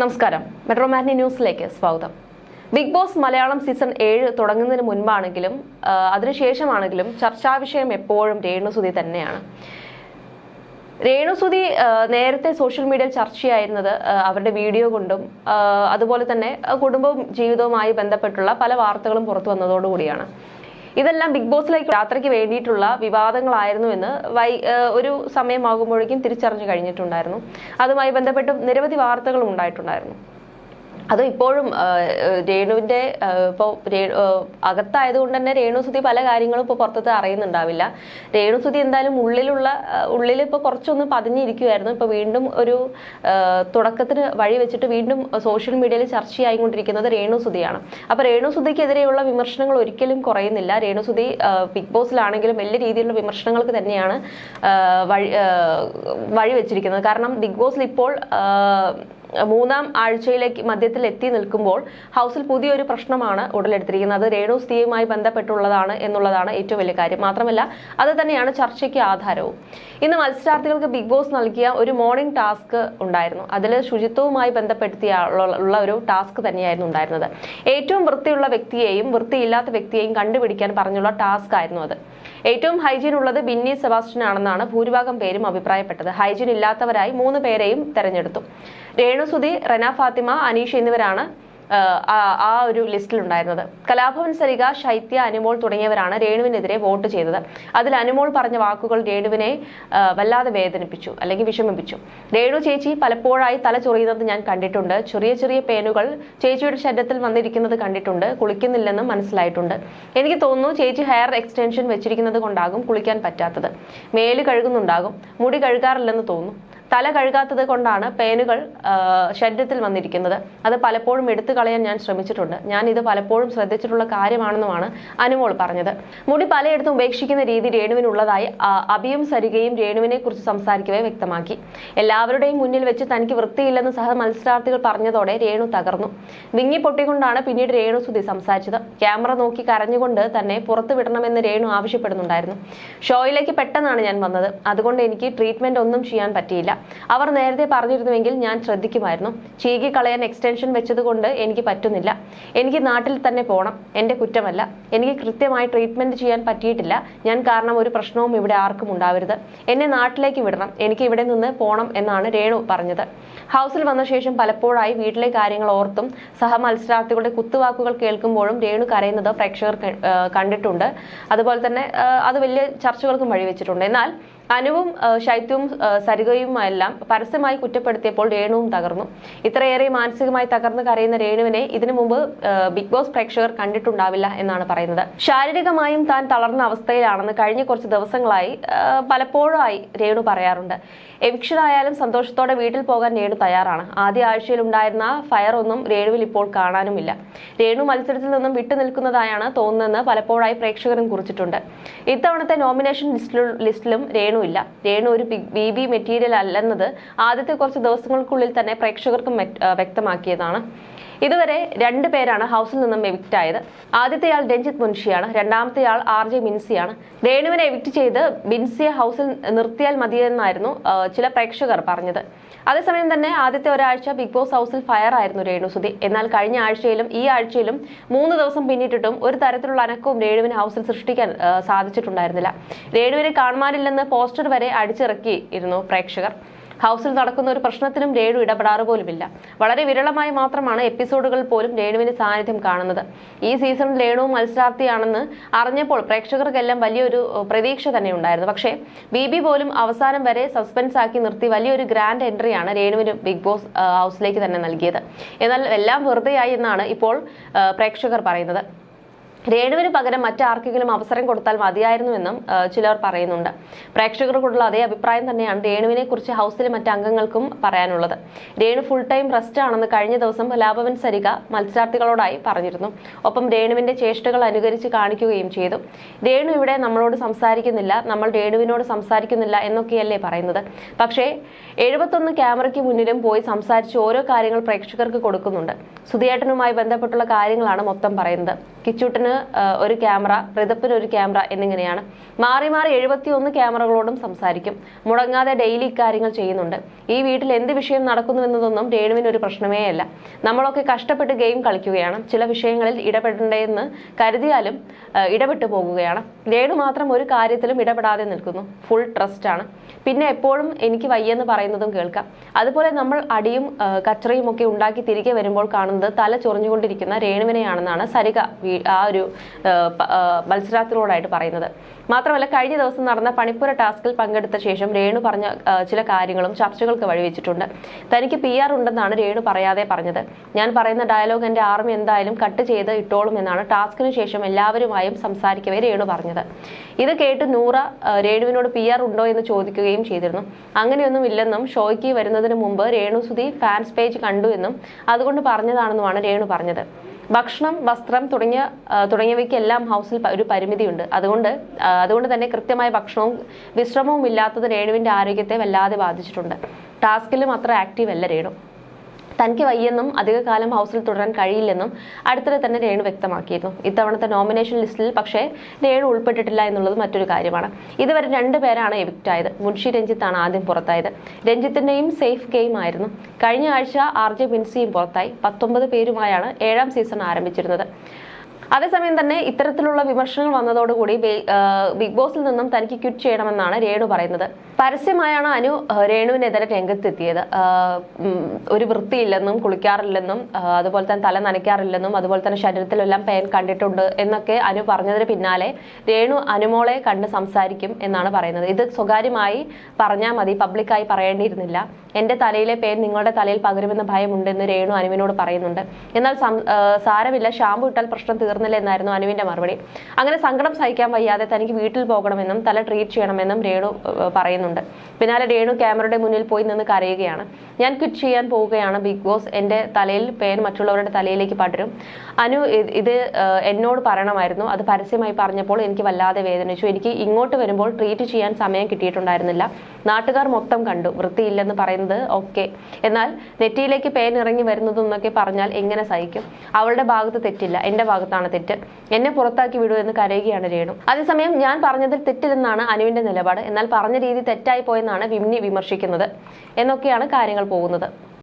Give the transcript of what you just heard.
നമസ്കാരം. Metro matinee ന്യൂസിലേക്ക് സ്വാഗതം. ബിഗ് ബോസ് മലയാളം സീസൺ ഏഴ് തുടങ്ങുന്നതിന് മുൻപാണെങ്കിലും അതിനുശേഷമാണെങ്കിലും ചർച്ചാ വിഷയം എപ്പോഴും രേണുസുതി തന്നെയാണ്. രേണുസുതി നേരത്തെ സോഷ്യൽ മീഡിയയിൽ ചർച്ചയായിരുന്നത് അവരുടെ വീഡിയോ കൊണ്ടും അതുപോലെ തന്നെ കുടുംബവും ജീവിതവുമായി ബന്ധപ്പെട്ടുള്ള പല വാർത്തകളും പുറത്തു വന്നതോടുകൂടിയാണ്. ഇതെല്ലാം ബിഗ് ബോസിലേക്ക് യാത്രയ്ക്ക് വേണ്ടിയിട്ടുള്ള വിവാദങ്ങളായിരുന്നു എന്ന് വൈ ഒരു സമയമാകുമ്പോഴേക്കും തിരിച്ചറിഞ്ഞു കഴിഞ്ഞിട്ടുണ്ടായിരുന്നു. അതുമായി ബന്ധപ്പെട്ട് നിരവധി വാർത്തകളും ഉണ്ടായിട്ടുണ്ടായിരുന്നു. അത് ഇപ്പോഴും രേണുവിന്റെ ഇപ്പോൾ അകത്തായത് അകത്തായതുകൊണ്ട് തന്നെ രേണുസുതി പല കാര്യങ്ങളും ഇപ്പോൾ പുറത്തത്തെ അറിയുന്നുണ്ടാവില്ല. രേണു സുതി എന്തായാലും ഉള്ളിലുള്ള ഉള്ളിൽ ഇപ്പോൾ കുറച്ചൊന്ന് പതിഞ്ഞിരിക്കുമായിരുന്നു ഇപ്പോൾ വീണ്ടും ഒരു തുടക്കത്തിന് വഴി വെച്ചിട്ട് വീണ്ടും സോഷ്യൽ മീഡിയയിൽ ചർച്ചയായിക്കൊണ്ടിരിക്കുന്നത് രേണു രേണുസുതിയാണ്. അപ്പോൾ രേണുസുതിക്കെതിരെയുള്ള വിമർശനങ്ങൾ ഒരിക്കലും കുറയുന്നില്ല. രേണു സുതി ബിഗ് ബോസിലാണെങ്കിലും വലിയ രീതിയിലുള്ള വിമർശനങ്ങൾക്ക് തന്നെയാണ് വഴി വഴി വെച്ചിരിക്കുന്നത് കാരണം ബിഗ് ബോസിൽ ഇപ്പോൾ മൂന്നാം ആഴ്ചയിലേക്ക് മധ്യത്തിൽ എത്തി നിൽക്കുമ്പോൾ ഹൗസിൽ പുതിയൊരു പ്രശ്നമാണ് ഉടലെടുത്തിരിക്കുന്നത്. അത് രേണു സ്ഥിതിയുമായി ബന്ധപ്പെട്ടുള്ളതാണ് എന്നുള്ളതാണ് ഏറ്റവും വലിയ കാര്യം. മാത്രമല്ല അത് തന്നെയാണ് ചർച്ചയ്ക്ക് ആധാരവും. ഇന്ന് മത്സരാർത്ഥികൾക്ക് ബിഗ് ബോസ് നൽകിയ ഒരു മോർണിംഗ് ടാസ്ക് ഉണ്ടായിരുന്നു. അതിൽ ശുചിത്വവുമായി ബന്ധപ്പെടുത്തിയ ഉള്ള- ഒരു ടാസ്ക് തന്നെയായിരുന്നു ഉണ്ടായിരുന്നത്. ഏറ്റവും വൃത്തിയുള്ള വ്യക്തിയെയും വൃത്തിയില്ലാത്ത വ്യക്തിയെയും കണ്ടുപിടിക്കാൻ പറഞ്ഞുള്ള ടാസ്ക് ആയിരുന്നു അത്. ഏറ്റവും ഹൈജീൻ ഉള്ളത് ബിന്നി സെബാസ്റ്റ്യൻ ആണെന്നാണ് ഭൂരിഭാഗം പേരും അഭിപ്രായപ്പെട്ടത്. ഹൈജീൻ ഇല്ലാത്തവരായി മൂന്ന് പേരെയും തെരഞ്ഞെടുത്തു. രേണുസുതി റെന ഫാത്തിമ അനീഷ് എന്നിവരാണ് ആ, ഒരു ലിസ്റ്റിൽ ഉണ്ടായിരുന്നത്. കലാഭവൻ സരിക ശൈത്യ അനുമോൾ തുടങ്ങിയവരാണ് രേണുവിനെതിരെ വോട്ട് ചെയ്തത്. അതിൽ അനുമോൾ പറഞ്ഞ വാക്കുകൾ രേണുവിനെ വല്ലാതെ വേദനിപ്പിച്ചു അല്ലെങ്കിൽ വിഷമിപ്പിച്ചു. രേണു ചേച്ചി പലപ്പോഴായി തല ചൊറിയുന്നത് ഞാൻ കണ്ടിട്ടുണ്ട്. ചെറിയ ചെറിയ പേനുകൾ ചേച്ചിയുടെ ശരീരത്തിൽ വന്നിരിക്കുന്നത് കണ്ടിട്ടുണ്ട്. കുളിക്കുന്നില്ലെന്നും മനസ്സിലായിട്ടുണ്ട്. എനിക്ക് തോന്നുന്നു ചേച്ചി ഹെയർ എക്സ്റ്റൻഷൻ വെച്ചിരിക്കുന്നത് കൊണ്ടാകും കുളിക്കാൻ പറ്റാത്തത്. മേൽ കഴുകുന്നുണ്ടാകും. മുടി കഴുകാറില്ലെന്ന് തോന്നുന്നു. തല കഴുകാത്തത് കൊണ്ടാണ് പേനുകൾ ശരീരത്തിൽ വന്നിരിക്കുന്നത്. അത് പലപ്പോഴും എടുത്തു കളയാൻ ഞാൻ ശ്രമിച്ചിട്ടുണ്ട്. ഞാൻ ഇത് പലപ്പോഴും ശ്രദ്ധിച്ചിട്ടുള്ള കാര്യമാണെന്നുമാണ് അനുമോൾ പറഞ്ഞത്. മുടി പലയിടത്തും ഉപേക്ഷിക്കുന്ന രീതി രേണുവിനുള്ളതായി അബിയും സരികയും രേണുവിനെ കുറിച്ച് സംസാരിക്കവേ വ്യക്തമാക്കി. എല്ലാവരുടെയും മുന്നിൽ വെച്ച് തനിക്ക് വൃത്തിയില്ലെന്ന് സഹ മത്സരാർത്ഥികൾ പറഞ്ഞതോടെ രേണു തകർന്നു. വിങ്ങി പൊട്ടിക്കൊണ്ടാണ് പിന്നീട് രേണു സുധി സംസാരിച്ചത്. ക്യാമറ നോക്കി കരഞ്ഞുകൊണ്ട് തന്നെ പുറത്തു വിടണമെന്ന് രേണു ആവശ്യപ്പെടുന്നുണ്ടായിരുന്നു. ഷോയിലേക്ക് പെട്ടെന്നാണ് ഞാൻ വന്നത്. അതുകൊണ്ട് എനിക്ക് ട്രീറ്റ്മെന്റ് ഒന്നും ചെയ്യാൻ പറ്റിയില്ല. അവർ നേരത്തെ പറഞ്ഞിരുന്നുവെങ്കിൽ ഞാൻ ശ്രദ്ധിക്കുമായിരുന്നു. ചീകി കളയാൻ എക്സ്റ്റൻഷൻ വെച്ചതുകൊണ്ട് എനിക്ക് പറ്റുന്നില്ല. എനിക്ക് നാട്ടിൽ തന്നെ പോകണം എന്റെ കുറ്റമല്ല. എനിക്ക് കൃത്യമായി ട്രീറ്റ്മെന്റ് ചെയ്യാൻ പറ്റിയിട്ടില്ല. ഞാൻ കാരണം ഒരു പ്രശ്നവും ഇവിടെ ആർക്കും ഉണ്ടാവരുത്. എന്നെ നാട്ടിലേക്ക് വിടണം. എനിക്ക് ഇവിടെ നിന്ന് പോകണം എന്നാണ് രേണു പറഞ്ഞത്. ഹൗസിൽ വന്ന ശേഷം പലപ്പോഴായി വീട്ടിലെ കാര്യങ്ങൾ ഓർത്തും സഹമത്സരാർത്ഥികളുടെ കുത്തുവാക്കുകൾ കേൾക്കുമ്പോഴും രേണു കരയുന്നത് പ്രേക്ഷകർ കണ്ടിട്ടുണ്ട്. അതുപോലെ തന്നെ അത് വലിയ ചർച്ചകൾക്കും വഴിവെച്ചിട്ടുണ്ട്. എന്നാൽ അനുവും ശൈത്യവും സരികയുമെല്ലാം പരസ്യമായി കുറ്റപ്പെടുത്തിയപ്പോൾ രേണുവും തകർന്നു. ഇത്രയേറെ മാനസികമായി തകർന്ന് കരയുന്ന രേണുവിനെ ഇതിനു മുമ്പ് ബിഗ് ബോസ് പ്രേക്ഷകർ കണ്ടിട്ടുണ്ടാവില്ല എന്നാണ് പറയുന്നത്. ശാരീരികമായും താൻ തളർന്ന അവസ്ഥയിലാണെന്ന് കഴിഞ്ഞ കുറച്ച് ദിവസങ്ങളായി പലപ്പോഴായി രേണു പറയാറുണ്ട്. എവിക്ഷൻ ആയാലും സന്തോഷത്തോടെ വീട്ടിൽ പോകാൻ രേണു തയ്യാറാണ്. ആദ്യ ആഴ്ചയിൽ ഉണ്ടായിരുന്ന ഫയർ ഒന്നും രേണുവിൽ ഇപ്പോൾ കാണാനുമില്ല. രേണു മത്സരത്തിൽ നിന്നും വിട്ടുനിൽക്കുന്നതായാണ് തോന്നുന്നതെന്ന് പലപ്പോഴായി പ്രേക്ഷകരും കുറിച്ചിട്ടുണ്ട്. ഇത്തവണത്തെ നോമിനേഷൻ ലിസ്റ്റിലും രേണു ഇല്ല രേണു ഒരു ബി ബി മെറ്റീരിയൽ അല്ലെന്നത് ആദ്യത്തെ കുറച്ച് ദിവസങ്ങൾക്കുള്ളിൽ തന്നെ പ്രേക്ഷകർക്കും വ്യക്തമാക്കിയതാണ്. ഇതുവരെ രണ്ടു പേരാണ് ഹൗസിൽ നിന്നും എവിക്റ്റ് ആയത്. ആദ്യത്തെയാൾ രഞ്ജിത്ത് മുൻഷിയാണ്. രണ്ടാമത്തെയാൾ ആർ ജെ മിൻസിയാണ്. രേണുവിനെ എവിക്റ്റ് ചെയ്ത് ബിൻസിയെ ഹൗസിൽ നിർത്തിയാൽ മതിയെന്നായിരുന്നു ചില പ്രേക്ഷകർ പറഞ്ഞത്. അതേസമയം തന്നെ ആദ്യത്തെ ഒരാഴ്ച ബിഗ് ബോസ് ഹൗസിൽ ഫയർ ആയിരുന്നു രേണുസുതി. എന്നാൽ കഴിഞ്ഞ ആഴ്ചയിലും ഈ ആഴ്ചയിലും മൂന്ന് ദിവസം പിന്നിട്ടിട്ടും ഒരു തരത്തിലുള്ള അനക്കവും രേണുവിന് ഹൗസിൽ സൃഷ്ടിക്കാൻ സാധിച്ചിട്ടുണ്ടായിരുന്നില്ല. രേണുവിനെ കാണുവാനില്ലെന്ന് പോസ്റ്റർ വരെ അടിച്ചിറക്കിയിരുന്നു പ്രേക്ഷകർ. ഹൗസിൽ നടക്കുന്ന ഒരു പ്രശ്നത്തിനും രേണു ഇടപെടാറ് പോലുമില്ല. വളരെ വിരളമായി മാത്രമാണ് എപ്പിസോഡുകൾ പോലും രേണുവിന് സാന്നിധ്യം കാണുന്നത്. ഈ സീസൺ രേണു മത്സരാർത്ഥിയാണെന്ന് അറിഞ്ഞപ്പോൾ പ്രേക്ഷകർക്കെല്ലാം വലിയൊരു പ്രതീക്ഷ തന്നെ ഉണ്ടായിരുന്നു പക്ഷേ ബി ബി പോലും അവസാനം വരെ സസ്പെൻസ് ആക്കി നിർത്തി വലിയൊരു ഗ്രാൻഡ് എൻട്രിയാണ് രേണുവിന് ബിഗ് ബോസ് ഹൗസിലേക്ക് തന്നെ നൽകിയത്. എന്നാൽ എല്ലാം വെറുതെയായി എന്നാണ് ഇപ്പോൾ പ്രേക്ഷകർ പറയുന്നത്. രേണുവിന് പകരം മറ്റാർക്കെങ്കിലും അവസരം കൊടുത്താൽ മതിയായിരുന്നുവെന്നും ചിലർ പറയുന്നുണ്ട്. പ്രേക്ഷകർക്കുള്ള അതേ അഭിപ്രായം തന്നെയാണ് രേണുവിനെ കുറിച്ച് ഹൗസിലെ മറ്റ് അംഗങ്ങൾക്കും പറയാനുള്ളത്. രേണു ഫുൾ ടൈം റെസ്റ്റ് ആണെന്ന് കഴിഞ്ഞ ദിവസം ലാഭവൻ സരിക മത്സരാർത്ഥികളോടായി പറഞ്ഞിരുന്നു. ഒപ്പം രേണുവിന്റെ ചേഷ്ടകൾ അനുകരിച്ച് കാണിക്കുകയും ചെയ്തു. രേണു ഇവിടെ നമ്മളോട് സംസാരിക്കുന്നില്ല നമ്മൾ രേണുവിനോട് സംസാരിക്കുന്നില്ല എന്നൊക്കെയല്ലേ പറയുന്നത്. പക്ഷേ എഴുപത്തൊന്ന് ക്യാമറയ്ക്ക് മുന്നിലും പോയി സംസാരിച്ച് ഓരോ കാര്യങ്ങൾ പ്രേക്ഷകർക്ക് കൊടുക്കുന്നുണ്ട്. സുധിയേട്ടനുമായി ബന്ധപ്പെട്ടുള്ള കാര്യങ്ങളാണ് മൊത്തം പറയുന്നത്. കിച്ചൂട്ടന് ഒരു ക്യാമറ ഋതപ്പിന് ഒരു ക്യാമറ എന്നിങ്ങനെയാണ്. മാറി മാറി എഴുപത്തിയൊന്ന് ക്യാമറകളോടും സംസാരിക്കും. മുടങ്ങാതെ ഡെയിലി ഇക്കാര്യങ്ങൾ ചെയ്യുന്നുണ്ട്. ഈ വീട്ടിൽ എന്ത് വിഷയം നടക്കുന്നു എന്നതൊന്നും രേണുവിന് ഒരു പ്രശ്നമേ അല്ല. നമ്മളൊക്കെ കഷ്ടപ്പെട്ട് ഗെയിം കളിക്കുകയാണ്. ചില വിഷയങ്ങളിൽ ഇടപെടേണ്ടതെന്ന് കരുതിയാലും ഇടപെട്ടു പോകുകയാണ്. രേണു മാത്രം ഒരു കാര്യത്തിലും ഇടപെടാതെ നിൽക്കുന്നു. ഫുൾ ട്രസ്റ്റ് ആണ്. പിന്നെ എപ്പോഴും എനിക്ക് വയ്യെന്ന് പറയുന്നതും കേൾക്കാം. അതുപോലെ നമ്മൾ അടിയും കച്ചറയും ഒക്കെ ഉണ്ടാക്കി തിരികെ വരുമ്പോൾ കാണുന്നത് തല ചൊറിഞ്ഞുകൊണ്ടിരിക്കുന്ന രേണുവിനെയാണെന്നാണ് സരിക വീ- ആ ഒരു മത്സരാർത്ഥികളോടായിട്ട് പറയുന്നത്. മാത്രമല്ല കഴിഞ്ഞ ദിവസം നടന്ന പണിപ്പുര ടാസ്കിൽ പങ്കെടുത്ത ശേഷം രേണു പറഞ്ഞ ചില കാര്യങ്ങളും ചർച്ചകൾക്ക് വഴിവെച്ചിട്ടുണ്ട്. തനിക്ക് പി ആർ ഉണ്ടെന്നാണ് രേണു പറയാതെ പറഞ്ഞത്. ഞാൻ പറയുന്ന ഡയലോഗ് എന്റെ ആർമി എന്തായാലും കട്ട് ചെയ്ത് ഇട്ടോളും എന്നാണ് ടാസ്കിന് ശേഷം എല്ലാവരുമായും സംസാരിക്കവേ രേണു പറഞ്ഞത്. ഇത് കേട്ട് നൂറ രേണുവിനോട് പി ആർ ഉണ്ടോ എന്ന് ചോദിക്കുകയും ചെയ്തിരുന്നു. അങ്ങനെയൊന്നും ഇല്ലെന്നും ഷോയ്ക്ക് വരുന്നതിന് മുമ്പ് രേണു സുധി ഫാൻസ് പേജ് കണ്ടു എന്നും അതുകൊണ്ട് പറഞ്ഞതാണെന്നുമാണ് രേണു പറഞ്ഞത്. ഭക്ഷണം വസ്ത്രം തുടങ്ങിയ തുടങ്ങിയവയ്ക്കെല്ലാം ഹൗസിൽ ഒരു പരിമിതിയുണ്ട്. അതുകൊണ്ട് അതുകൊണ്ട് തന്നെ കൃത്യമായ ഭക്ഷണവും വിശ്രമവും ഇല്ലാത്തത് രേണുവിന്റെ ആരോഗ്യത്തെ വല്ലാതെ ബാധിച്ചിട്ടുണ്ട്. ടാസ്കിലും അത്ര ആക്റ്റീവ് അല്ല രേണു. തനിക്ക് വയ്യെന്നും അധികകാലം ഹൗസിൽ തുടരാൻ കഴിയില്ലെന്നും അടുത്തിടെ തന്നെ രേണു വ്യക്തമാക്കിയിരുന്നു. ഇത്തവണത്തെ നോമിനേഷൻ ലിസ്റ്റിൽ പക്ഷേ രേണു ഉൾപ്പെട്ടിട്ടില്ല എന്നുള്ളത് മറ്റൊരു കാര്യമാണ്. ഇതുവരെ രണ്ടു പേരാണ് എവിക്റ്റ് ആയത്. മുൻഷി രഞ്ജിത്താണ് ആദ്യം പുറത്തായത്. രഞ്ജിത്തിന്റെയും സേഫ് ഗെയിം ആയിരുന്നു. കഴിഞ്ഞ ആഴ്ച ആർ ജെ ബിൻസിയും പുറത്തായി. പത്തൊമ്പത് പേരുമായാണ് ഏഴാം സീസൺ ആരംഭിച്ചിരുന്നത്. അതേസമയം തന്നെ ഇത്തരത്തിലുള്ള വിമർശനങ്ങൾ വന്നതോടുകൂടി ബിഗ് ബോസിൽ നിന്നും തനിക്ക് ക്വിറ്റ് ചെയ്യണമെന്നാണ് രേണു പറയുന്നത്. പരസ്യമായാണ് അനു രേണുവിനെതിരെ രംഗത്തെത്തിയത്. ഒരു വൃത്തിയില്ലെന്നും കുളിക്കാറില്ലെന്നും അതുപോലെ തന്നെ തല നനയ്ക്കാറില്ലെന്നും അതുപോലെ തന്നെ ശരീരത്തിലെല്ലാം പേൻ കണ്ടിട്ടുണ്ട് എന്നൊക്കെ അനു പറഞ്ഞതിന് പിന്നാലെ രേണു അനുമോളെ കണ്ട് സംസാരിക്കും എന്നാണ് പറയുന്നത്. ഇത് സ്വകാര്യമായി പറഞ്ഞാൽ മതി പബ്ലിക്കായി പറയേണ്ടിയിരുന്നില്ല. എന്റെ തലയിലെ പേൻ നിങ്ങളുടെ തലയിൽ പകരുമെന്ന് ഭയമുണ്ടെന്ന് രേണു അനുവിനോട് പറയുന്നുണ്ട്. എന്നാൽ സാരമില്ല ഷാമ്പു ഇട്ടാൽ പ്രശ്നം തീർന്നില്ല എന്നായിരുന്നു അനുവിന്റെ മറുപടി. അങ്ങനെ സങ്കടം സഹിക്കാൻ വയ്യാതെ തനിക്ക് വീട്ടിൽ പോകണമെന്നും തല ട്രീറ്റ് ചെയ്യണമെന്നും രേണു പറയുന്നുണ്ട്. പിന്നാലെ രേണു ക്യാമറയുടെ മുന്നിൽ പോയി നിന്ന് കരയുകയാണ്. ഞാൻ ക്വിറ്റ് ചെയ്യാൻ പോവുകയാണ് ബിഗ് ബോസ് എന്റെ തലയിൽ പേൻ മറ്റുള്ളവരുടെ തലയിലേക്ക് പടരും. അനു ഇത് എന്നോട് പറയണമായിരുന്നു. അത് പരസ്യമായി പറഞ്ഞപ്പോൾ എനിക്ക് വല്ലാതെ വേദനിച്ചു. എനിക്ക് ഇങ്ങോട്ട് വരുമ്പോൾ ട്രീറ്റ് ചെയ്യാൻ സമയം കിട്ടിയിട്ടുണ്ടായിരുന്നില്ല. നാട്ടുകാർ മൊത്തം കണ്ടു. വൃത്തിയില്ലെന്ന് പറയുന്നത് ഓക്കെ എന്നാൽ നെറ്റിയിലേക്ക് പേൻ ഇറങ്ങി വരുന്നതെന്നൊക്കെ പറഞ്ഞാൽ എങ്ങനെ സഹിക്കും? അവളുടെ ഭാഗത്ത് തെറ്റില്ല. എന്റെ ഭാഗത്താണ് തെറ്റ്. എന്നെ പുറത്താക്കി വിടൂ എന്ന് കരയുകയാണ് രേണു. അതേസമയം ഞാൻ പറഞ്ഞതിൽ തെറ്റില്ലെന്നാണ് അനുവിന്റെ നിലപാട്. എന്നാൽ പറഞ്ഞ രീതി തെറ്റായി പോയെന്നാണ് വിമ്നി വിമർശിക്കുന്നത്. എന്നൊക്കെയാണ് കാര്യങ്ങൾ പോകുന്നത്.